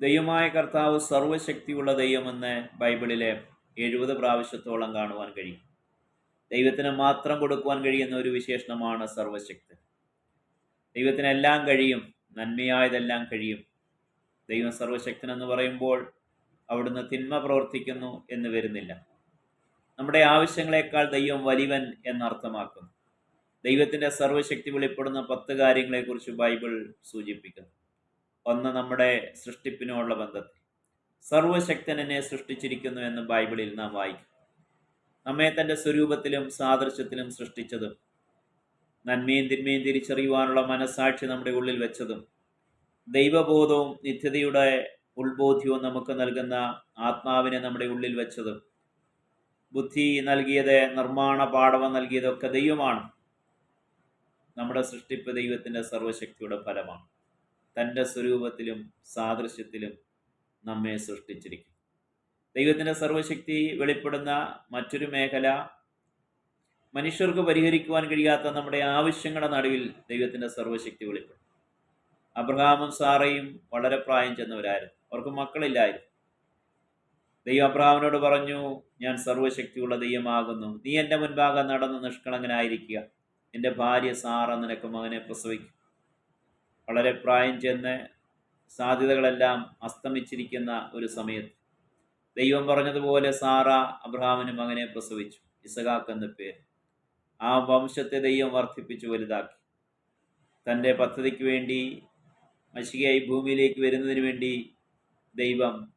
ദൈവമായ കർത്താവ് സർവശക്തിയുള്ള ദൈവമെന്ന് ബൈബിളിലെ എഴുപത് പ്രാവശ്യത്തോളം കാണുവാൻ കഴിയും. ദൈവത്തിന് മാത്രം കൊടുക്കുവാൻ കഴിയുന്ന ഒരു വിശേഷണമാണ് സർവശക്തി. ദൈവത്തിനെല്ലാം കഴിയും നന്മയായതെല്ലാം കഴിയും. ദൈവം സർവശക്തൻ എന്ന് പറയുമ്പോൾ അവിടുന്ന് തിന്മ പ്രവർത്തിക്കുന്നു എന്ന് വരുന്നില്ല. നമ്മുടെ ആവശ്യങ്ങളെക്കാൾ ദൈവം വലിവൻ എന്നർത്ഥമാക്കുന്നു. ദൈവത്തിന്റെ സർവശക്തി വെളിപ്പെടുന്ന പത്ത് കാര്യങ്ങളെക്കുറിച്ച് ബൈബിൾ സൂചിപ്പിക്കുന്നു. ഒന്ന് നമ്മുടെ സൃഷ്ടിപ്പിനോടുള്ള ബന്ധത്തിൽ. സർവശക്തൻ എന്നെ സൃഷ്ടിച്ചിരിക്കുന്നു എന്ന് ബൈബിളിൽ നാം വായിക്കും. നമ്മെ തന്റെ സ്വരൂപത്തിലും സാദൃശ്യത്തിലും സൃഷ്ടിച്ചതും നന്മയും തിന്മയും തിരിച്ചറിയുവാനുള്ള മനസാക്ഷി നമ്മുടെ ഉള്ളിൽ വെച്ചതും ദൈവബോധവും നിത്യതയുടെ ഉൾബോധ്യവും നമുക്ക് നൽകുന്ന ആത്മാവിനെ നമ്മുടെ ഉള്ളിൽ വെച്ചതും ബുദ്ധി നൽകിയത് നിർമ്മാണ പാഠവം നൽകിയതൊക്കെ ദൈവമാണ്. നമ്മുടെ സൃഷ്ടിപ്പ് ദൈവത്തിന്റെ സർവശക്തിയുടെ ഫലമാണ്. തന്റെ സ്വരൂപത്തിലും സാദൃശ്യത്തിലും നമ്മെ സൃഷ്ടിച്ചിരിക്കും. ദൈവത്തിന്റെ സർവശക്തി വെളിപ്പെടുന്ന മറ്റൊരു മേഖല മനുഷ്യർക്ക് പരിഹരിക്കുവാൻ കഴിയാത്ത നമ്മുടെ ആവശ്യങ്ങളുടെ നടുവിൽ ദൈവത്തിന്റെ സർവശക്തി വെളിപ്പെടും. അബ്രഹാമും സാറയും വളരെ പ്രായം ചെന്നവരായിരുന്നു. അവർക്ക് മക്കളില്ലായിരുന്നു. ദൈവം അബ്രഹാമിനോട് പറഞ്ഞു ഞാൻ സർവശക്തിയുള്ള ദൈവമാകുന്നു. നീ എന്റെ മുൻപാകെ നടന്ന് നിഷ്കളങ്കനായിരിക്കുക. എന്റെ ഭാര്യ സാറ നിനക്ക് മകനെ പ്രസവിക്കും. വളരെ പ്രായം ചെന്ന് സാധ്യതകളെല്ലാം അസ്തമിച്ചിരിക്കുന്ന ഒരു സമയത്ത് ദൈവം പറഞ്ഞതുപോലെ സാറ അബ്രഹാമിന് മകനെ പ്രസവിച്ചു ഇസഹാക്ക് എന്ന പേര്. ആ വംശത്തെ ദൈവം വർദ്ധിപ്പിച്ചു വലുതാക്കി. തന്റെ പദ്ധതിക്ക് വേണ്ടി മഷികയായി ഭൂമിയിലേക്ക് വരുന്നതിന് വേണ്ടി ദൈവം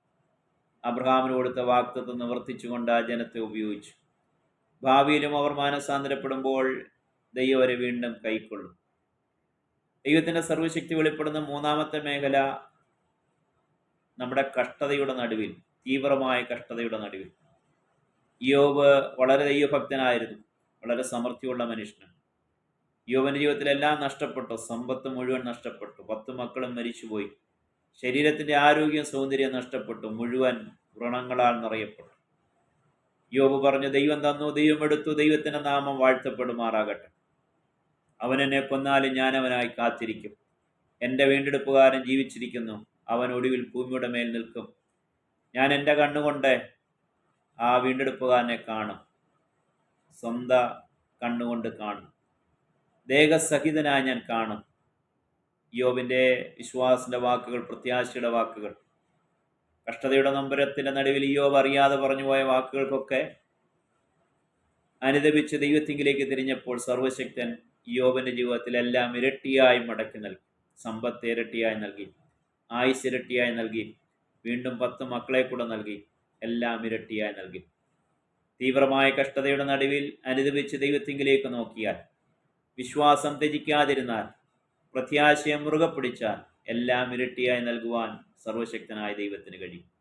അബ്രഹാമിന് കൊടുത്ത വാക്തത്വം നിവർത്തിച്ചുകൊണ്ട് ആ ജനത്തെ ഉപയോഗിച്ചു. ഭാവിയിലും അവർ മാനസാന്തരപ്പെടുമ്പോൾ ദൈവം അവരെ വീണ്ടും കൈക്കൊള്ളും. ദൈവത്തിന്റെ സർവശക്തി വെളിപ്പെടുന്ന മൂന്നാമത്തെ മേഖല നമ്മുടെ കഷ്ടതയുടെ നടുവിൽ തീവ്രമായ കഷ്ടതയുടെ നടുവിൽ. യോബ് വളരെ ദൈവഭക്തനായിരുന്നു. വളരെ സമൃദ്ധിയുള്ള മനുഷ്യനാണ് യോബന്റെ ജീവിതത്തിലെല്ലാം നഷ്ടപ്പെട്ടു. സമ്പത്ത് മുഴുവൻ നഷ്ടപ്പെട്ടു. പത്ത് മക്കളും മരിച്ചുപോയി. ശരീരത്തിന്റെ ആരോഗ്യം സൗന്ദര്യം നഷ്ടപ്പെട്ടു. മുഴുവൻ വ്രണങ്ങളാൽ നിറയപ്പെട്ടു. യോബ് പറഞ്ഞു ദൈവം തന്നു ദൈവം എടുത്തു ദൈവത്തിന്റെ നാമം വാഴ്ത്തപ്പെടുമാറാകട്ടെ. അവൻ എന്നെ കൊന്നാലും ഞാൻ അവനായി കാത്തിരിക്കും. എന്റെ വീണ്ടെടുപ്പുകാരൻ ജീവിച്ചിരിക്കുന്നു. അവൻ ഒടുവിൽ ഭൂമിയുടെ മേൽ നിൽക്കും. ഞാൻ എന്റെ കണ്ണുകൊണ്ട് ആ വീണ്ടെടുപ്പുകാരനെ കാണും. സ്വന്ത കണ്ണുകൊണ്ട് കാണും. ദേഹസഹിതനായി ഞാൻ കാണും. യോബിന്റെ വിശ്വാസിന്റെ വാക്കുകൾ പ്രത്യാശയുടെ വാക്കുകൾ. കഷ്ടതയുടെ നമ്പരത്തിന്റെ നടുവിൽ യോബ് അറിയാതെ പറഞ്ഞുപോയ വാക്കുകൾക്കൊക്കെ അനുദപിച്ച് ദൈവത്തിങ്കിലേക്ക് തിരിഞ്ഞപ്പോൾ സർവശക്തൻ യോബിന്റെ ജീവിതത്തിലെല്ലാം ഇരട്ടിയായി മടക്കി നൽകി. സമ്പത്ത് ഇരട്ടിയായി നൽകി. ആയുസ് ഇരട്ടിയായി നൽകി. വീണ്ടും പത്ത് മക്കളെ കൂടെ നൽകി. എല്ലാം ഇരട്ടിയായി നൽകി. തീവ്രമായ കഷ്ടതയുടെ നടുവിൽ അനുദപിച്ച് ദൈവത്തിങ്കിലേക്ക് നോക്കിയാൽ വിശ്വാസം ത്യജിക്കാതിരുന്നാൽ പ്രത്യാശയം മുറുകെ പിടിച്ചാൽ എല്ലാം ഇരട്ടിയായി നൽകുവാൻ സർവശക്തനായ ദൈവത്തിന് കഴിയും.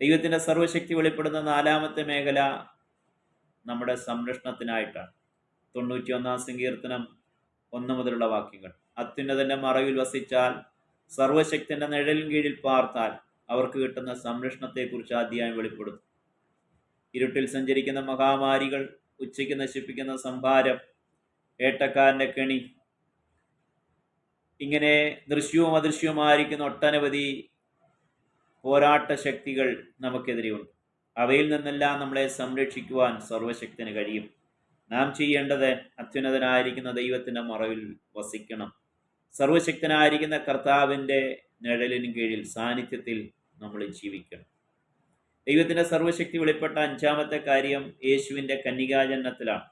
ദൈവത്തിന്റെ സർവശക്തി വെളിപ്പെടുന്ന നാലാമത്തെ മേഖല നമ്മുടെ സംരക്ഷണത്തിനായിട്ടാണ്. തൊണ്ണൂറ്റിയൊന്നാം സങ്കീർത്തനം ഒന്ന് മുതലുള്ള വാക്യങ്ങൾ. അത്യുന്നതന്റെ മറവിൽ വസിച്ചാൽ സർവശക്തിന്റെ നിഴലിൻ കീഴിൽ പാർത്താൽ അവർക്ക് കിട്ടുന്ന സംരക്ഷണത്തെക്കുറിച്ച് അധ്യായം വെളിപ്പെടുത്തും. ഇരുട്ടിൽ സഞ്ചരിക്കുന്ന മഹാമാരികൾ ഉച്ചയ്ക്ക് നശിപ്പിക്കുന്ന സംഭാരം ഏട്ടക്കാരന്റെ കെണി ഇങ്ങനെ ദൃശ്യവും അദൃശ്യവുമായിരിക്കുന്ന ഒട്ടനവധി പോരാട്ട ശക്തികൾ നമുക്കെതിരെയുണ്ട്. അവയിൽ നിന്നെല്ലാം നമ്മളെ സംരക്ഷിക്കുവാൻ സർവശക്തിന് കഴിയും. നാം ചെയ്യേണ്ടത് അത്യുന്നതനായിരിക്കുന്ന ദൈവത്തിന്റെ മറവിൽ വസിക്കണം. സർവശക്തനായിരിക്കുന്ന കർത്താവിന്റെ നിഴലിന് കീഴിൽ സാന്നിധ്യത്തിൽ നമ്മൾ ജീവിക്കണം. ദൈവത്തിന്റെ സർവശക്തി വെളിപ്പെട്ട അഞ്ചാമത്തെ കാര്യം യേശുവിന്റെ കന്യകാജനത്തിലാണ്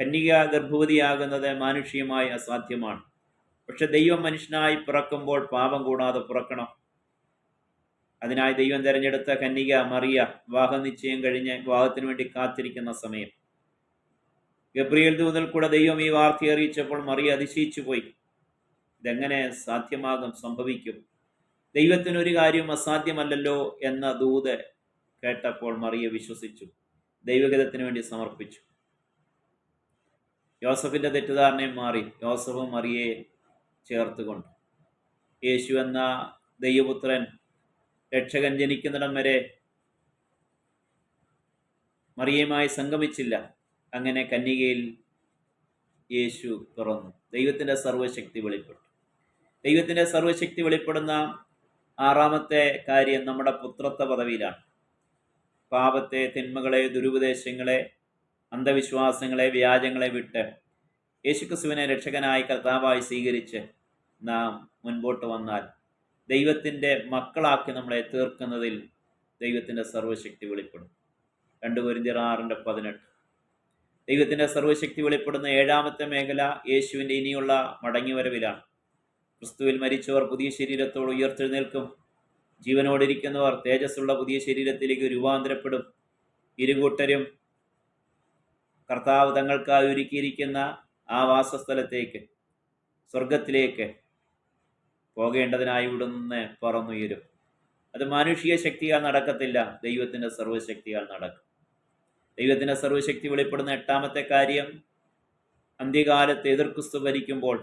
കന്യക ഗർഭവതിയാകുന്നത് മാനുഷികമായി അസാധ്യമാണ്. പക്ഷെ ദൈവം മനുഷ്യനായി പിറക്കുമ്പോൾ പാപം കൂടാതെ പിറക്കണം. അതിനായി ദൈവം തിരഞ്ഞെടുത്ത കന്യക മറിയ വിവാഹ നിശ്ചയം കഴിഞ്ഞ് വിവാഹത്തിന് വേണ്ടി കാത്തിരിക്കുന്ന സമയം. ഗബ്രിയേൽ ദൂതൽ കൂടെ ദൈവം ഈ വാർത്ത അറിയിച്ചപ്പോൾ മറിയ അതിശയിച്ചു പോയി ഇതെങ്ങനെ സാധ്യമാകും സംഭവിക്കും? ദൈവത്തിന് ഒരു കാര്യം അസാധ്യമല്ലല്ലോ എന്ന ദൂത് കേട്ടപ്പോൾ മറിയ വിശ്വസിച്ചു. ദൈവഗതത്തിന് വേണ്ടി സമർപ്പിച്ചു. യോസഫിന്റെ തെറ്റിദ്ധാരണയും മാറി. യോസഫ് മറിയെ ചേർത്തുകൊണ്ട്. യേശു എന്ന ദൈവപുത്രൻ രക്ഷകൻ ജനിക്കുന്നിടം വരെ മറിയയുമായി സംഗമിച്ചില്ല. അങ്ങനെ കന്യകയിൽ യേശു പിറന്നു. ദൈവത്തിന്റെ സർവശക്തി വെളിപ്പെട്ടു. ദൈവത്തിന്റെ സർവശക്തി വെളിപ്പെടുന്ന ആറാമത്തെ കാര്യം നമ്മുടെ പുത്രത്വ പദവിയിലാണ്. പാപത്തെ തിന്മകളെ ദുരുപദേശങ്ങളെ അന്ധവിശ്വാസങ്ങളെ വ്യാജങ്ങളെ വിട്ട് യേശുക്രിസ്തുവിനെ രക്ഷകനായി കർത്താവായി സ്വീകരിച്ച് നാം മുൻപോട്ട് വന്നാൽ ദൈവത്തിന്റെ മക്കളാക്കി നമ്മളെ തീർക്കുന്നതിൽ ദൈവത്തിന്റെ സർവശക്തി വെളിപ്പെടും. രണ്ട് പൊരിന്തിയർ ആറിന്റെ പതിനെട്ട്. ദൈവത്തിന്റെ സർവശക്തി വെളിപ്പെടുന്ന ഏഴാമത്തെ മേഖല യേശുവിന്റെ ഇനിയുള്ള മടങ്ങിവരവിലാണ്. ക്രിസ്തുവിൽ മരിച്ചവർ പുതിയ ശരീരത്തോട് ഉയർത്തെഴുന്നേൽക്കും. ജീവനോടിരിക്കുന്നവർ തേജസ്സുള്ള പുതിയ ശരീരത്തിലേക്ക് രൂപാന്തരപ്പെടും. ഇരുകൂട്ടരും കർത്താവ് തങ്ങൾക്കായി ഒരുക്കിയിരിക്കുന്ന ആ വാസസ്ഥലത്തേക്ക് സ്വർഗത്തിലേക്ക് പോകേണ്ടതിനായി ഇവിടുന്ന് പറന്നുയരും. അത് മാനുഷിക ശക്തിയാൽ നടക്കത്തില്ല ദൈവത്തിന്റെ സർവശക്തിയാൽ നടക്കും. ദൈവത്തിന്റെ സർവശക്തി വെളിപ്പെടുന്ന എട്ടാമത്തെ കാര്യം അന്ത്യകാലത്ത് എതിർക്രിസ്തു ഭരിക്കുമ്പോൾ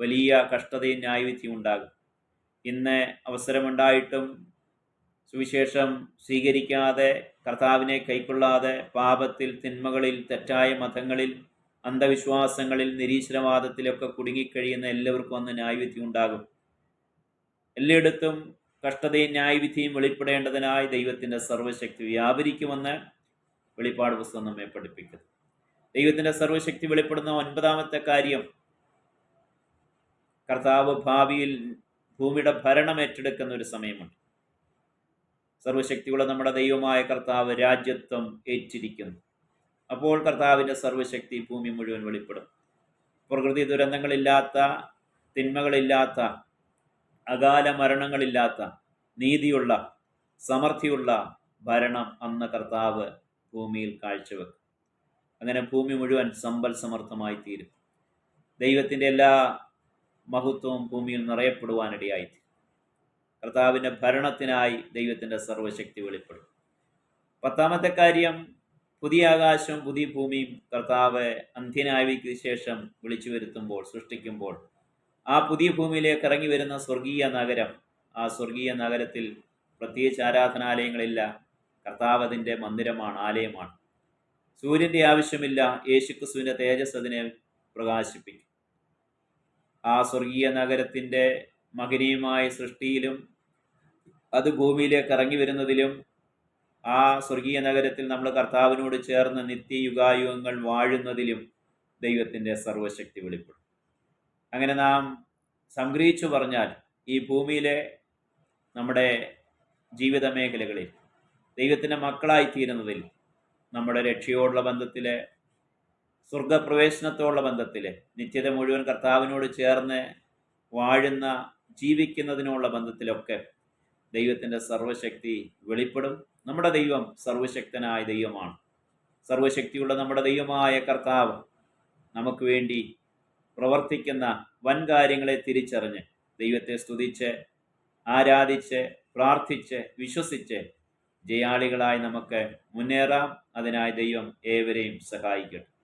വലിയ കഷ്ടതയും ന്യായവിധിയും ഉണ്ടാകും. ഇന്ന് അവസരമുണ്ടായിട്ടും സുവിശേഷം സ്വീകരിക്കാതെ കർത്താവിനെ കൈക്കൊള്ളാതെ പാപത്തിൽ തിന്മകളിൽ തെറ്റായ മതങ്ങളിൽ അന്ധവിശ്വാസങ്ങളിൽ നിരീശ്വരവാദത്തിലൊക്കെ കുടുങ്ങിക്കഴിയുന്ന എല്ലാവർക്കും അന്ന് ന്യായവിധി ഉണ്ടാകും. എല്ലായിടത്തും കഷ്ടതയും ന്യായവിധിയും വെളിപ്പെടേണ്ടതിനായി ദൈവത്തിന്റെ സർവശക്തി വ്യാപരിക്കുമെന്ന് വെളിപ്പാട് പുസ്തകം നമ്മെ പഠിപ്പിക്കുന്നു. ദൈവത്തിന്റെ സർവശക്തി വെളിപ്പെടുന്ന ഒൻപതാമത്തെ കാര്യം കർത്താവ് ഭാവിയിൽ ഭൂമിയുടെ ഭരണം ഏറ്റെടുക്കുന്ന ഒരു സമയമുണ്ട്. സർവശക്തിയുള്ള നമ്മുടെ ദൈവമായ കർത്താവ് രാജ്യത്വം ഏറ്റിരിക്കുന്നു. അപ്പോൾ കർത്താവിന്റെ സർവശക്തി ഭൂമി മുഴുവൻ വെളിപ്പെടും. പ്രകൃതി ദുരന്തങ്ങളില്ലാത്ത തിന്മകളില്ലാത്ത അകാല മരണങ്ങളില്ലാത്ത നീതിയുള്ള സമൃദ്ധിയുള്ള ഭരണം അന്ന് കർത്താവ് ഭൂമിയിൽ കാഴ്ചവെക്കും. അങ്ങനെ ഭൂമി മുഴുവൻ സമ്പൽ സമർത്ഥമായി തീരും ദൈവത്തിന്റെ എല്ലാ മഹത്വവും ഭൂമിയിൽ നിറയപ്പെടുവാനിടയായി കർത്താവിന്റെ ഭരണത്തിനായി ദൈവത്തിന്റെ സർവശക്തി വെളിപ്പെടും. പത്താമത്തെ കാര്യം പുതിയ ആകാശവും പുതിയ ഭൂമിയും കർത്താവ് അന്ത്യനായവിക്ക് ശേഷം വിളിച്ചു വരുത്തുമ്പോൾ സൃഷ്ടിക്കുമ്പോൾ ആ പുതിയ ഭൂമിയിലേക്ക് ഇറങ്ങി വരുന്ന സ്വർഗീയ നഗരം ആ സ്വർഗീയ നഗരത്തിൽ പ്രത്യേകിച്ച് ആരാധനാലയങ്ങളില്ല കർത്താവ് അതിന്റെ മന്ദിരമാണ് ആലയമാണ്. സൂര്യന്റെ ആവശ്യമില്ല യേശുക്രിസ്തുവിന്റെ തേജസ് അതിനെ പ്രകാശിപ്പിക്കും. ആ സ്വർഗീയ നഗരത്തിന്റെ മകനീയമായ സൃഷ്ടിയിലും അത് ഭൂമിയിലേക്ക് ഇറങ്ങി വരുന്നതിലും ആ സ്വർഗീയ നഗരത്തിൽ നമ്മൾ കർത്താവിനോട് ചേർന്ന് നിത്യയുഗായുഗങ്ങൾ വാഴുന്നതിലും ദൈവത്തിന്റെ സർവശക്തി വെളിപ്പെടും. അങ്ങനെ നാം സംഗ്രഹിച്ചു പറഞ്ഞാൽ ഈ ഭൂമിയിലെ നമ്മുടെ ജീവിത മേഖലകളിൽ ദൈവത്തിന്റെ മക്കളായി തീരുന്നതിൽ നമ്മുടെ രക്ഷയോടുള്ള ബന്ധത്തിൽ സ്വർഗപ്രവേശനത്തോടുള്ള ബന്ധത്തിൽ നിത്യത മുഴുവൻ കർത്താവിനോട് ചേർന്ന് വാഴുന്ന ജീവിക്കുന്നതിനുള്ള ബന്ധത്തിലൊക്കെ ദൈവത്തിന്റെ സർവശക്തി വെളിപ്പെടും. നമ്മുടെ ദൈവം സർവശക്തനായ ദൈവമാണ്. സർവശക്തിയുള്ള നമ്മുടെ ദൈവമായ കർത്താവ് നമുക്ക് വേണ്ടി പ്രവർത്തിക്കുന്ന വൻ കാര്യങ്ങളെ തിരിച്ചറിഞ്ഞ് ദൈവത്തെ സ്തുതിച്ച് ആരാധിച്ച് പ്രാർത്ഥിച്ച് വിശ്വസിച്ച് ജയാളികളായി നമുക്ക് മുന്നേറാം. അതിനായി ദൈവം ഏവരെയും സഹായിക്കട്ടെ.